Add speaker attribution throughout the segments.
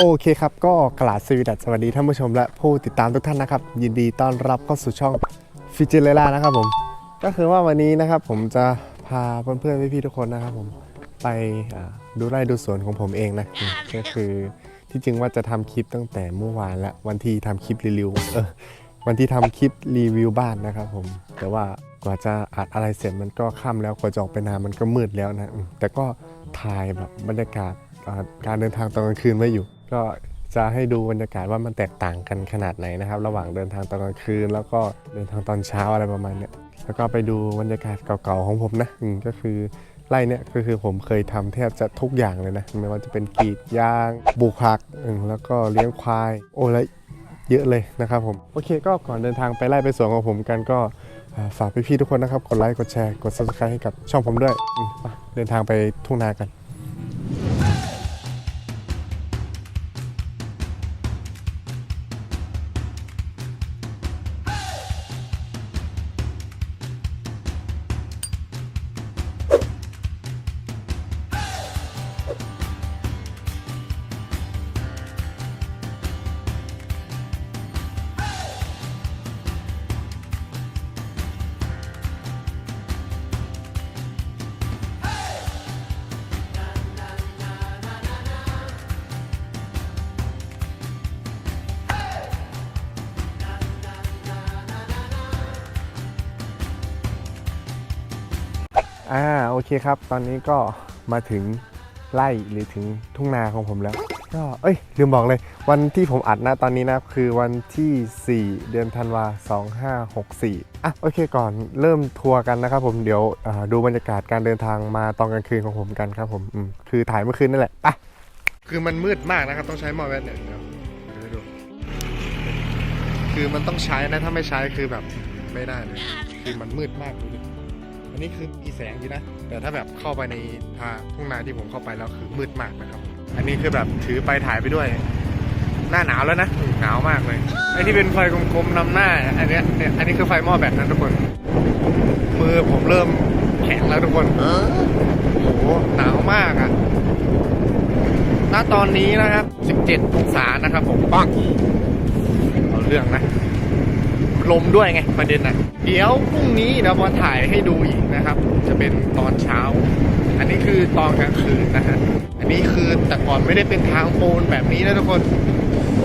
Speaker 1: โอเคครับ ก็กราบสวีดัสสวัสดีท่านผู้ชมและผู้ติดตามทุกท่านนะครับ ยินดีต้อนรับเข้าสู่ช่องฟิจิเลล่านะครับผม ก็คือว่าวันนี้นะครับผมจะพาเพื่อนๆพี่ๆทุกคนนะครับผมไปดูไร่ดูสวนของผมเองนะก็คือที่จริงว่าจะทำคลิปตั้งแต่เมื่อวานและวันที่ทำคลิปรีวิวเออวันที่ทำคลิปรีวิวบ้านนะครับผม แต่ว่ากว่าจะอัดอะไรเสร็จมันก็ค่ำแล้วกว่าจะออกไปนามันก็มืดแล้วนะแต่ก็ถ่ายแบบบรรยากาศการเดินทางตอนกลางคืนไว้อยู่ ก็จะให้ดูบรรยากาศว่ามันแตกต่างกันขนาดไหนนะครับ ระหว่างเดินทางตอนกลางคืน แล้วก็เดินทางตอนเช้าอะไรประมาณเนี้ยแล้วก็ไปดูบรรยากาศเก่าๆของผมนะอืมก็คือไร่เนี่ยก็คือผมเคยทำแทบจะทุกอย่างเลยนะไม่ว่าจะเป็นกรีดยางปลูกผักอืมแล้วก็เลี้ยงควาย โอ้และเยอะเลยนะครับผมโอเค ก็ก่อนเดินทางไปไล่ไปสวนของผมกันก็อ่าฝากพี่ๆทุกคนนะครับกดไลค์กดแชร์กด subscribe ให้กับช่องผมด้วยอืมไปเดินทางไปทุ่งนากัน อ่าโอเคครับ ตอนนี้ก็มาถึงไร่หรือถึงทุ่งนาของผมแล้ว ก็เอ้ย ลืมบอกเลย วันที่ผมอัดนะตอนนี้นะ คือวันที่ 4 เดือนธันวา2564 อะ โอเคก่อนเริ่มทัวร์กันนะครับผมเดี๋ยวดูบรรยากาศการเดินทางมาตอนกลางคืนของผมกันครับผมมคือถ่ายเมื่อคืนนั่นแหละไปคือมันมืดมากนะครับ ต้องใช้หมอแว่นเนี่ยดูคือมันต้องใช้นะถ้าไม่ใช้คือแบบไม่ได้เลยคือมันมืดมากดู อันนี้คือมีแสงอยู่นะ แต่ถ้าแบบเข้าไปในทางทุ่งนาที่ผมเข้าไปแล้วคือมืดมากนะครับ อันนี้คือแบบถือไปถ่ายไปด้วย หน้าหนาวแล้วนะ หนาวมากเลย ไอ้ที่เป็นไฟกลมๆนำหน้า อันนี้เนี่ยอันนี้คือไฟหม้อแบตนะทุกคน มือผมเริ่มแข็งแล้วทุกคนโอ้โหหนาวมากอะณตอนนี้นะครับ 17 องศานะครับผมปังเอาเรื่องนะ ลมด้วยไงประเด็นนะเดี๋ยวพรุ่งนี้เรามาถ่ายให้ดูอีกนะครับ จะเป็นตอนเช้า อันนี้คือตอนกลางคืนนะฮะอันนี้คือแต่ก่อนไม่ได้เป็นทางปูนแบบนี้นะทุกคน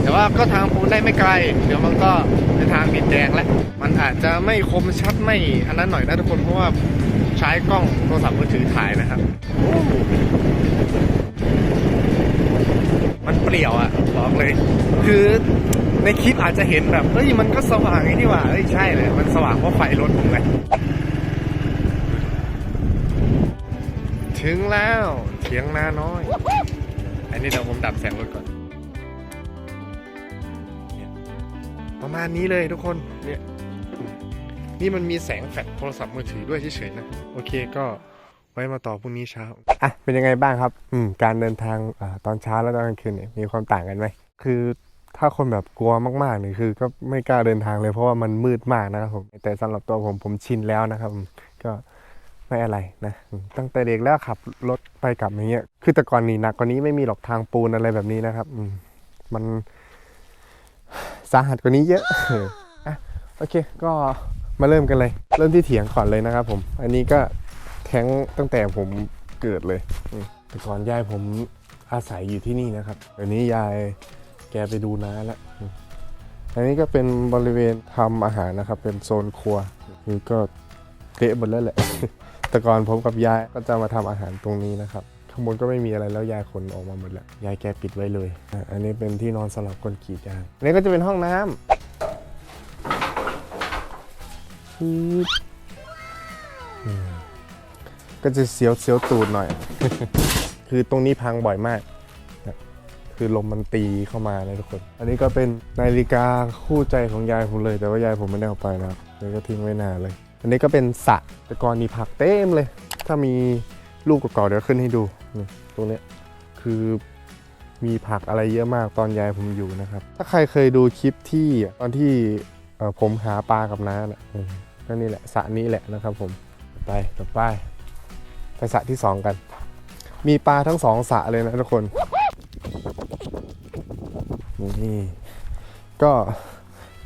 Speaker 1: แต่ว่าก็ทางปูนได้ไม่ไกล เดี๋ยวมันก็เป็นทางดินแดงแล้วมันอาจจะไม่คมชัดไม่อันนั้นหน่อยนะทุกคนเพราะว่าใช้กล้องโทรศัพท์มือถือถ่ายนะครับมันเปลี่ยวอะบอกเลย คือ ในคลิปอาจจะเห็นแบบเฮ้ยมันก็สว่างไอ้นี่หว่าเฮ้ยใช่เลย มันสว่างเพราะไฟรถผมไงถึงแล้วเถียงนาน้อย อันนี้เดี๋ยวผมดับแสงรถก่อน ประมาณนี้เลยทุกคนเนี่ยนี่มันมีแสงแฟลชโทรศัพท์มือถือด้วยเฉยๆนะ โอเคก็ไว้มาต่อพรุ่งนี้เช้า อะ เป็นยังไงบ้างครับ อืม การเดินทางอ่าตอนเช้าและตอนกลางคืนเนี่ยมีความต่างกันไหม คือ ถ้าคนแบบกลัวมากๆนี่คือก็ไม่กล้าเดินทางเลยเพราะว่ามันมืดมากนะครับผมแต่สำหรับตัวผมผมชินแล้วนะครับ ก็ไม่อะไรนะ ตั้งแต่เด็กแล้วขับรถไปกลับอย่างเงี้ยคือแต่ก่อนนี้หนักกว่านี้ไม่มีหรอกทางปูนอะไรแบบนี้นะครับมันสาหัสกว่านี้เยอะอะโอเค ก็มาเริ่มกันเลย เริ่มที่เถียงก่อนเลยนะครับ ผม อันนี้ก็แท้งตั้งแต่ผมเกิดเลยแต่ก่อนยายผมอาศัยอยู่ที่นี่นะครับเดี๋ยวนี้ยาย แกไปดูน้าแล้วอันนี้ก็เป็นบริเวณทำอาหารนะครับ เป็นโซนครัวคือก็เละหมดแล้วแหละ แต่ก่อนผมกับยายก็จะมาทำอาหารตรงนี้นะครับ ข้างบนก็ไม่มีอะไรแล้วยายขนออกมาหมดแล้ว ยายแกปิดไว้เลย อันนี้เป็นที่นอนสำหรับคนกรีดยางอันนี้ก็จะเป็นห้องน้ำปึ๊บอืมก็จะเสียวเสียวตูดหน่อย คือตรงนี้พังบ่อยมาก คือลมมันตีเข้ามานะทุกคน อันนี้ก็เป็นนาฬิกาคู่ใจของยายผมเลย แต่ว่ายายผมไม่ได้เอาไปนะครับเลยก็ทิ้งไว้นานเลย อันนี้ก็เป็นสระแต่ก่อนมีผักเต็มเลย ถ้ามีรูปเก่าๆเดี๋ยวขึ้นให้ดูนี่ตรงเนี้ยคือมีผักอะไรเยอะมากตอนยายผมอยู่นะครับ ถ้าใครเคยดูคลิปที่ตอนที่ผมหาปลากับน้าน่ะก็นี่แหละสระนี้แหละนะครับผมไปต่อไปไปสระที่สองกัน มีปลาทั้งสองสระเลยนะทุกคน นี่ก็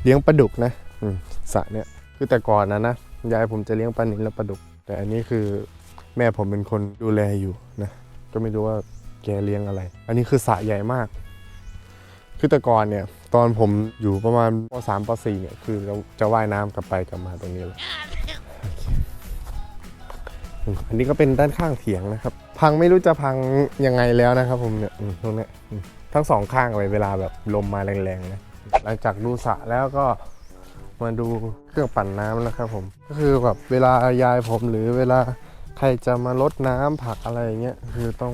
Speaker 1: เลี้ยงปลาดุกนะสระเนี่ยคือแต่ก่อนนะนะยายผมจะเลี้ยงปลานิลและปลาดุก แต่อันนี้คือแม่ผมเป็นคนดูแลอยู่นะก็ไม่รู้ว่าแกเลี้ยงอะไร อันนี้คือสระใหญ่มาก คือแต่ก่อนเนี่ย ตอนผมอยู่ประมาณป .3 ป .4 เนี่ยคือเราจะว่ายน้ำกลับไปกลับมาตรงนี้เลยอันนี้ก็เป็นด้านข้างเถียงนะครับ พังไม่รู้จะพังยังไงแล้วนะครับผมเนี่ยตรงนี้ ทั้งสองข้างเลยเวลาแบบลมมาแรงๆนะหลังจากดูสระแล้วก็มาดูเครื่องปั่นน้ำนะครับผม ก็คือแบบเวลายายผมหรือเวลาใครจะมาลดน้ำผักอะไรอย่างเงี้ยคือต้อง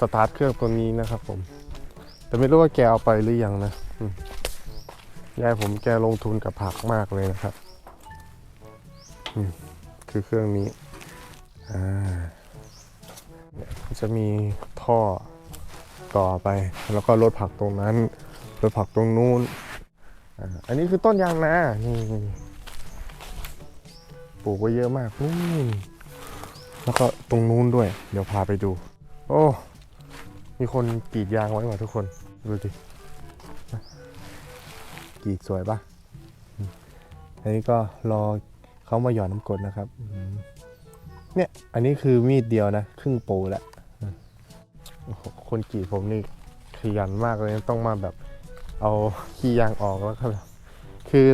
Speaker 1: สตาร์ทเครื่องตัวนี้นะครับผม แต่ไม่รู้ว่าแกเอาไปหรือยังนะยายผมแกลงทุนกับผักมากเลยนะครับคือเครื่องนี้จะมีท่อ ต่อไป แล้วก็รถผักตรงนั้นรถผักตรงนู้นอันนี้คือต้นยางนานี่ปลูกไว้เยอะมากนู่นแล้วก็ตรงนู้นด้วย เดี๋ยวพาไปดู โอ้ มีคนกรีดยางไว้ว่ะทุกคน ดูดิกรีดสวยปะอันนี้ก็รอเขามาหย่อนน้ำกรดนะครับ เนี่ย อันนี้คือมีดเดียวนะ ครึ่งปรแล้ว โอ้โหคนกรีดผมนี่ขยันมากเลยต้องมาแบบเอาขี้ยางออกแล้วก็แบบคือ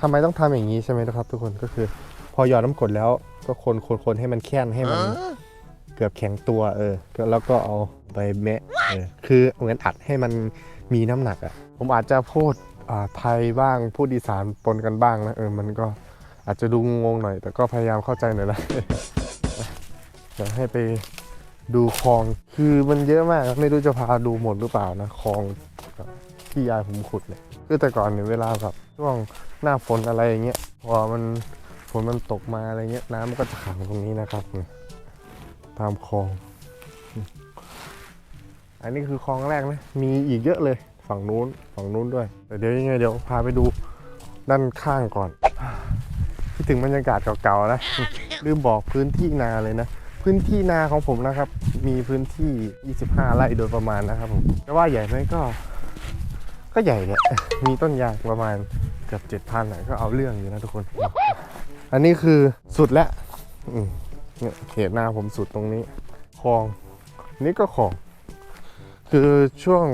Speaker 1: ทำไมต้องทำอย่างนี้ใช่ไหมนะครับ ทุกคนก็คือ พอหยอดน้ำกรดแล้วก็คนคนคนให้มันแค้นให้มันเกือบแข็งตัวเออก็แล้วก็เอาไปแมะเออคือเหมือนอัดให้มันมีน้ำหนักอะ่ะผมอาจจะพูดอ่าไทยบ้างพูดอีสานปนกันบ้างนะเออมันก็อาจจะดูงงๆหน่อย แต่ก็พยายามเข้าใจหน่อยละเดี๋ยวให้ไป ดูคลองคือมันเยอะมากไม่รู้จะพาดูหมดหรือเปล่านะคลองที่ยายผมขุดเนี่ยคือแต่ก่อนเนี่ยเวลาแบบช่วงหน้าฝนอะไรอย่างเงี้ยพอมันฝนมันตกมาอะไรเงี้ยน้ำมันก็จะขังตรงนี้นะครับเนี่ยตามคลอง อันนี้คือคลองแรกนะมีอีกเยอะเลยฝั่งนู้นฝั่งนู้นด้วย แต่เดี๋ยวยังไงเดี๋ยวพาไปดูด้านข้างก่อนคิดถึงบรรยากาศเก่าๆนะลืมบอกพื้นที่นาเลยนะ พื้นที่นาของผมนะครับ มีพื้นที่ 25 ไร่โดยประมาณนะครับผมจะว่าใหญ่ไหมก็ ก็ใหญ่เนี่ยมีต้นยางประมาณเกือบ7,000น่ก็เอาเรื่องอยู่นะทุกคน อันนี้คือสุดแล้วเนี่ยเขตนาผมสุดตรงนี้คลอง นี่ก็คลอง คือช่วง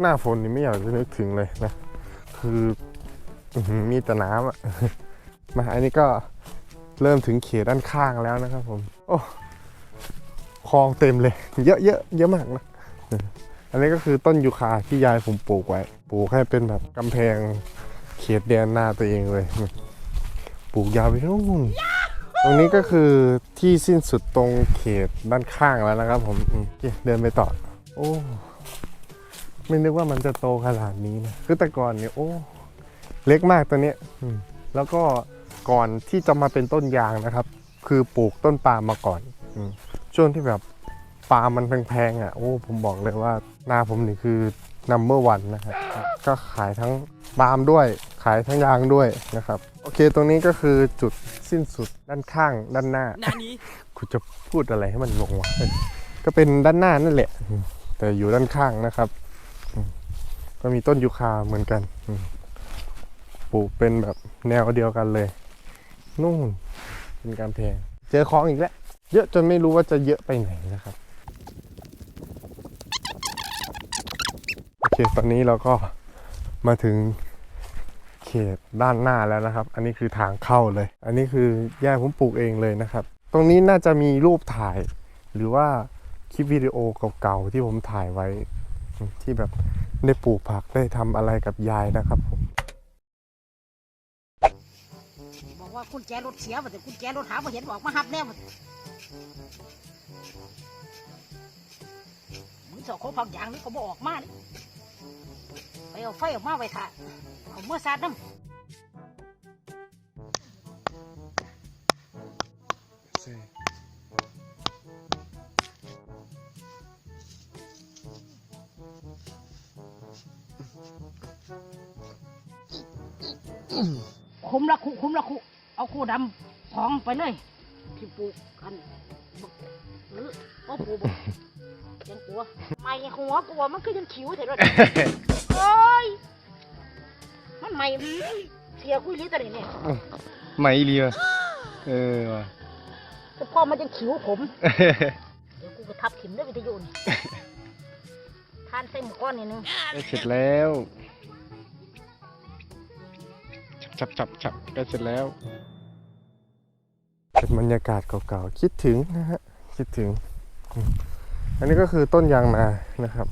Speaker 1: หน้าฝนนี่ไม่อยากจะนึกถึงเลยนะคืออื้อหือมีแต่น้ำอะมาอันนี้ก็เริ่มถึงเขตด้านข้างแล้วนะครับผม โอ้ คลองเต็มเลย เยอะเยอะเยอะมากนะอันนี้ก็คือต้นยูคาที่ยายผมปลูกไว้ ปลูกให้เป็นแบบกำแพงเขตแดนหน้าตัวเองเลย ปลูกยาวไปนู่นตรงนี้ก็คือที่สิ้นสุดตรงเขตด้านข้างแล้วนะครับผมเดินไปต่อ โอ้ไม่นึกว่ามันจะโตขนาดนี้นะคือแต่ก่อนเนี่ยโอ้เล็กมากตัวเนี้ยแล้วก็ก่อนที่จะมาเป็นต้นยางนะครับ คือปลูกต้นปาล์มมาก่อน ช่วงที่แบบปาล์มมันแพงๆอะโอ้ผมบอกเลยว่านาผมนี่คือ number one นะครับก็ขายทั้งปาล์มด้วยขายทั้งยางด้วยนะครับ โอเคตรงนี้ก็คือจุดสิ้นสุดด้านข้างด้านหน้า
Speaker 2: นานี้
Speaker 1: คุณจะพูดอะไรให้มันงงวะก็เป็นด้านหน้านั่นแหละอืมแต่อยู่ด้านข้างนะครับอืมก็มีต้นยูคาเหมือนกันอืมปลูกเป็นแบบแนวเดียวกันเลย นู่นเป็นการแพงเจอคลองอีกแล้ว เยอะจนไม่รู้ว่าจะเยอะไปไหนนะครับ โอเคตอนนี้เราก็มาถึงเขตด้านหน้าแล้วนะครับ อันนี้คือทางเข้าเลย อันนี้คือย่ผมปลูกเองเลยนะครับ ตรงนี้น่าจะมีรูปถ่าย หรือว่าคลิปวิดีโอเก่าๆที่ผมถ่ายไว้ ที่แบบได้ปลูกผักได้ทำอะไรกับยายนะครับผม
Speaker 2: บอกว่ากุญแจรถเสียมาแต่กุญแจรถหามาเห็นบอกมาหับแน่ มามึงสอกเขาพักอย่างนี้เขาบอกออกมานี่ไปเอาไฟออกมาไว้ถ่าเอาเมื่อซาดน้ำคุมละคุคุมละคุเอาคู่ดำของไปเลย ที่ปลูกกันบักหรือว่าปลูกบักยังกลัวไม่หัวกลัวมันก็ยังขิวเถอะด้วยเอ้ยมันไม่เสียคุยลิตรนี่เนี่ย
Speaker 1: ไม่เลียเออว่ะ
Speaker 2: แต่พ่อมันจะขิวผมเดี๋ยวกูไปทับถิ่มด้วยวิทยุนี่ทานใส่หมูก้อนนิดนึง
Speaker 1: ได้เสร็จแล้วฉับฉับฉับได้เสร็จแล้ว เป็นบรรยากาศเก่าๆ คิดถึงนะฮะ คิดถึง อันนี้ก็คือต้นยางนานะครับ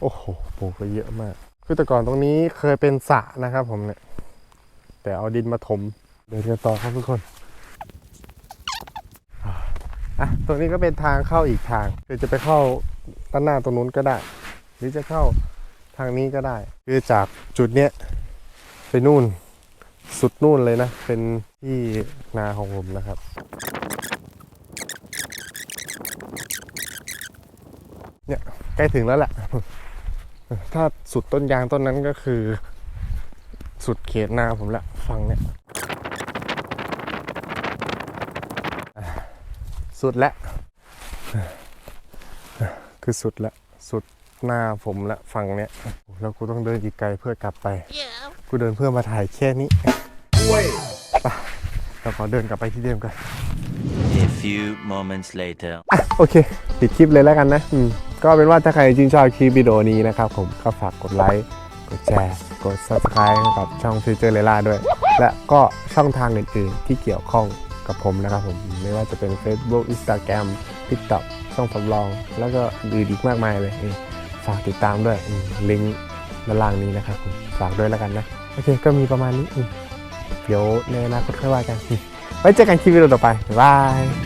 Speaker 1: โอ้โห ปลูกไปเยอะมาก คือแต่ก่อนตรงนี้เคยเป็นสระนะครับผมเนี่ย แต่เอาดินมาถม เดี๋ยวจะต่อครับทุกคนอะตรงนี้ก็เป็นทางเข้าอีกทางคือจะไปเข้าด้านหน้าตรงนู้นก็ได้ หรือจะเข้าทางนี้ก็ได้ คือจากจุดเนี้ยไปนู่น สุดนู่นเลยนะ เป็นที่นาของผมนะครับเนี่ยใกล้ถึงแล้วแหละ ถ้าสุดต้นยางต้นนั้นก็คือ สุดเขตนาผมละฝั่งเนี้ยสุดแล้วคือสุดละ สุดหน้าผมละฝั่งเนี้ย แล้วกูต้องเดินอีกไกลเพื่อกลับไป กูเดินเพื่อมาถ่ายแค่นี้ไปเราขอเดินกลับไปที่เดิมกัน
Speaker 3: A few moments later.
Speaker 1: อะโอเค ปิดคลิปเลยแล้วกันนะอืมก็เป็นว่าถ้าใครชื่นชอบคลิปวิดีโอนี้นะครับผมก็ฝากกดไลค์ กดแชร์ กด subscribe ให้กับช่องฟิวเจอร์เลล่าด้วย และก็ช่องทางอื่นๆ ที่เกี่ยวข้องกับผมนะครับผม ไม่ว่าจะเป็น Facebook Instagram TikTok ช่องสำรอง แล้วก็อื่นอีกมากมายเลยเออฝากติดตามด้วยอืมลิงก์ด้านล่างนี้นะครับผมฝากด้วยแล้วกันนะ โอเค ก็มีประมาณนี้ เดี๋ยวในอนาคตค่อยว่ากัน ไว้เจอกันคลิปวิดีโอต่อไป บ๊ายบาย